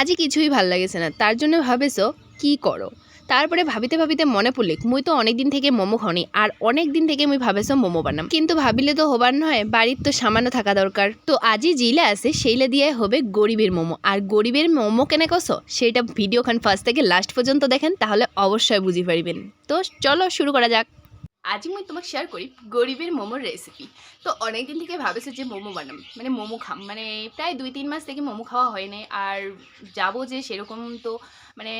আজি কিছুই ভালো লাগিছে না। তার জন্য ভাবেছ, কি করো তারপরে ভাবিতে ভাবিতে মনে পড়লে মুই তো অনেক দিন থেকে মোমো খাওনি আর অনেক দিন থেকে মুই ভাবেছ মোমো বানাম। কিন্তু ভাবিলে তো হবার নয় বাড়ির তো সামান্য থাকা দরকার তো আজি জিলে আছে, সেইলে দিয়ে হবে গরিবের মোমো। আর গরিবের মোমো কেনে কস সেইটা ভিডিওখান ফার্স্ট থেকে লাস্ট পর্যন্ত দেখেন, তাহলে অবশ্যই বুঝি পারিবেন তো চলো, শুরু করা যাক। আজ আমি তোমাকে শেয়ার করি গরিবের মোমোর রেসিপি তো অনেক দিন থেকে ভাবেছে যে মোমো বানাম মানে মোমো খাম মানে প্রায় দুই তিন মাস থেকে মোমো খাওয়া হয়নি আর যাব যে সেরকম তো মানে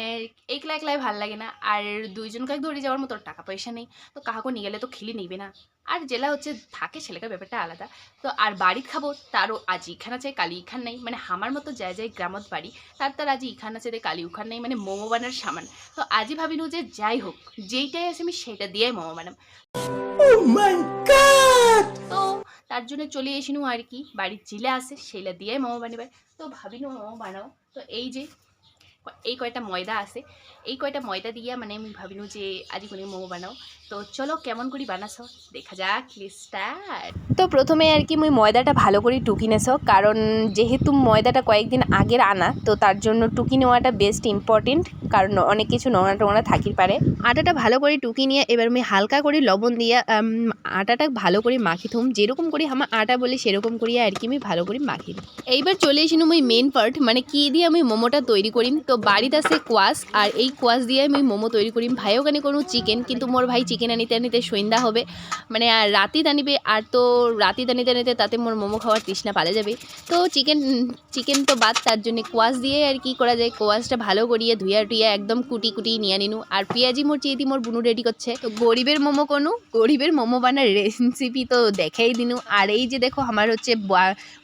একলা একলাই ভালো লাগে না, আর দুইজনকে ধরে যাওয়ার মতো টাকা পয়সা নেই, তো কাহাকে নিয়ে গেলে তো খেলি নিবে না। আর জেলা হচ্ছে থাকে ছেলেকার ব্যাপারটা আলাদা। তো আর বাড়িত খাব তারও আজ ইখান আছে কালি ইখান নাই। মানে আমার মতো যায় যায় গ্রামত বাড়ি তার তার আজ ইখান আছে কালি উখান নাই। মানে মোমো বানার সামান। তো আজই ভাবিনু যে যাই হোক যেইটাই আছে আমি সেটা দিয়েই মোমো বানাম। তো তার জন্য চলে এসিনু আর কি। বাড়ির চিলে আছে সেইলা দিয়ে মোমো বানাবার। তো ভাবিনু মোমো বানাও। তো এই যে এই কয়টা ময়দা আছে, এই কয়টা ময়দা দিয়ে মানে আমি ভাবিনু যে আজি কোনো মোমো বানাও। তো চলো কেমন করে বানাছো? দেখা যাক স্টার্ট তো প্রথমে আর কি মুই ময়দাটা ভালো করে টুকি নেছ, কারণ যেহেতু ময়দাটা কয়েকদিন আগের আনা, তো তার জন্য টুকি নেওয়াটা বেস্ট ইম্পর্টেন্ট কারণ অনেক কিছু নোংরা টোংরা থাকির পারে। আটাটা ভালো করে টুকি নিয়ে এবার আমি হালকা করে লবণ দিয়ে আটাটা ভালো করে মাখি থুম। যেরকম করি আমার আটা বলে সেরকম করিয়া আর কি আমি ভালো করে মাখি। এইবার চলে এসিনু মুই মেন পার্ট মানে কি দিয়ে আমি মোমোটা তৈরি করিম। তো বাড়িতে আছে কোয়াশ, আর এই কোয়াশ দিয়ে আমি মোমো তৈরি করিম। ভাই, ওখানে কোনো চিকেন কিন্তু মোর ভাই চিকেন আনিতে আনিতে সন্ধ্যা হবে। মানে আর রাতি আনিবে আর তো রাতি আনিতে আনিতে তাতে মোর মোমো খাওয়ার তৃষ্ণা পালে যাবে। তো চিকেন চিকেন তো বাদ, তার জন্য কোয়াশ দিয়ে আর কি করা যায়। কোয়াশটা ভালো করিয়ে ধুইয়া টুইয়া একদম কুটি কুটি নিয়ে নিনু। আর পেঁয়াজি মোর চেয়ে মোর বুনু রেডি করছে। তো গরিবের মোমো কোনো? গরিবের মোমো বানার রেসিপি তো দেখাই দিনু। আর এই যে দেখো, আমার হচ্ছে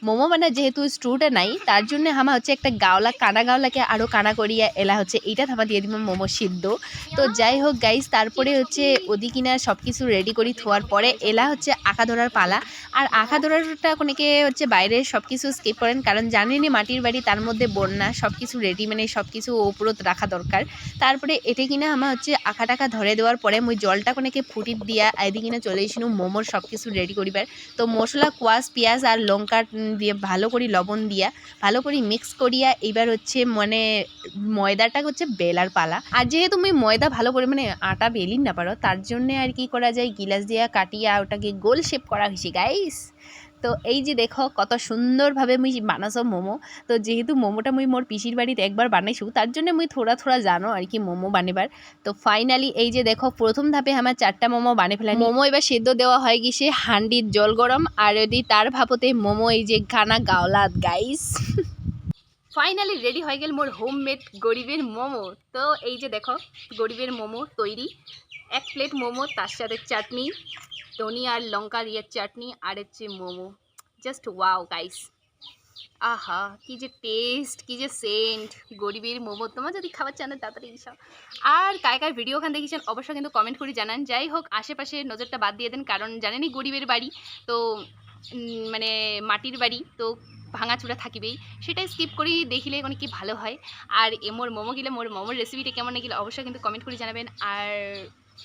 মোমো বানার যেহেতু স্ট্রুটা নাই, তার জন্য আমার হচ্ছে একটা গাওলা, কানা গাওলাকে আরও কানা করিয়া এলা হচ্ছে, এইটা থামা দিয়ে দিব মোমো সিদ্ধ। তো যাই হোক গাইস তারপরে হচ্ছে ওদি কিনা সব কিছু রেডি করি থোয়ার পরে এলা হচ্ছে আঁকা ধরার পালা। আর আঁকা ধরাটা অনেকে হচ্ছে বাইরে সব কিছু স্কিপ করেন, কারণ জানেনই মাটির বাড়ি, তার মধ্যে বন্যা সব কিছু রেডি মানে সব কিছু ওপরত রাখা দরকার। তারপরে এতে কিনা আমার হচ্ছে আঁকা টাকা ধরে দেওয়ার পরে মুই জলটা কোনেকে ফুটিত দিয়া এদি কিনা চলে এসিনু মোমোর সব কিছু রেডি করিবার। তো মশলা, কোয়াশ, পেঁয়াজ আর লঙ্কা দিয়ে ভালো করে লবণ দিয়া, ভালো করে মিক্স করিয়া এবার হচ্ছে মানে ময়দাটা হচ্ছে বেলার পালা। আর যেহেতু তুমি ময়দা ভালো করে মানে আটা বেলিন না পারো, তার জন্য আর কি করা যায়? গিলাস দিয়া কাটিয়া ওটাকে গোল শেপ করা হয়েছে গাইস তো এই যে দেখো, কত সুন্দরভাবে মুই বানাছো মোমো। তো যেহেতু মোমোটা মুই মোর পিসির বাড়িতে একবার বানাইছো, তার জন্য মুই থোড়া থোড়া জানো আর কি মোমো বানাবার। তো ফাইনালি এই যে দেখো, প্রথম ধাপে আমার চারটা মোমো বানে ফেলানি। মোমো এবার সেদ্ধ দেওয়া হয় গিয়ে সে হান্ডির জল গরম, আর যদি তার ভাপতে মোমো এই যে খানা গাওলাত গাইস ফাইনালি রেডি হয়ে গেল মোর হোম মেড গরিবের মোমো। তো এই যে দেখো, গরিবের মোমো তৈরি। এক প্লেট মোমো, তার সাথে চাটনি। ধনি আর লঙ্কা দিয়ে চাটনি, আর হচ্ছে মোমো। জাস্ট ওয়াও গাইস আহা, কি যে টেস্ট কি যে সেন্ট গরিবের মোমো। তোমার যদি খাবার চান তাড়াতাড়ি এসো আর কায় কার ভিডিও ওখান দেখেছেন, অবশ্যই কিন্তু কমেন্ট করে জানান। যাই হোক, আশেপাশে নজরটা বাদ দিয়ে দেন, কারণ জানেনই গরিবের বাড়ি। তো মানে মাটির বাড়ি, তো ভাঙাচুরা থাকিবেই। সেটাই স্কিপ করি দেখিলে অনেক কি ভালো হয়। আর এ মোর মোমো গেলে মোর মোমোর রেসিপিটা কেমন গেলে অবশ্যই কিন্তু কমেন্ট করে জানাবেন। আর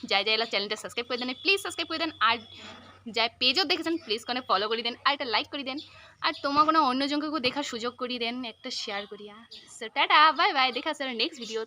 যাই যাই চ্যানেলটা সাবস্ক্রাইব করে দেন প্লিজ সাবস্ক্রাইব করে দেন আর যাই পেজও দেখেছেন প্লিজ কোনো ফলো করে দেন আর একটা লাইক করে দেন আর তোমার কোনো অন্যজনকে দেখার সুযোগ করে দেন একটা শেয়ার করিয়া সো টাটা বাই বাই দেখা স্যার নেক্সট ভিডিও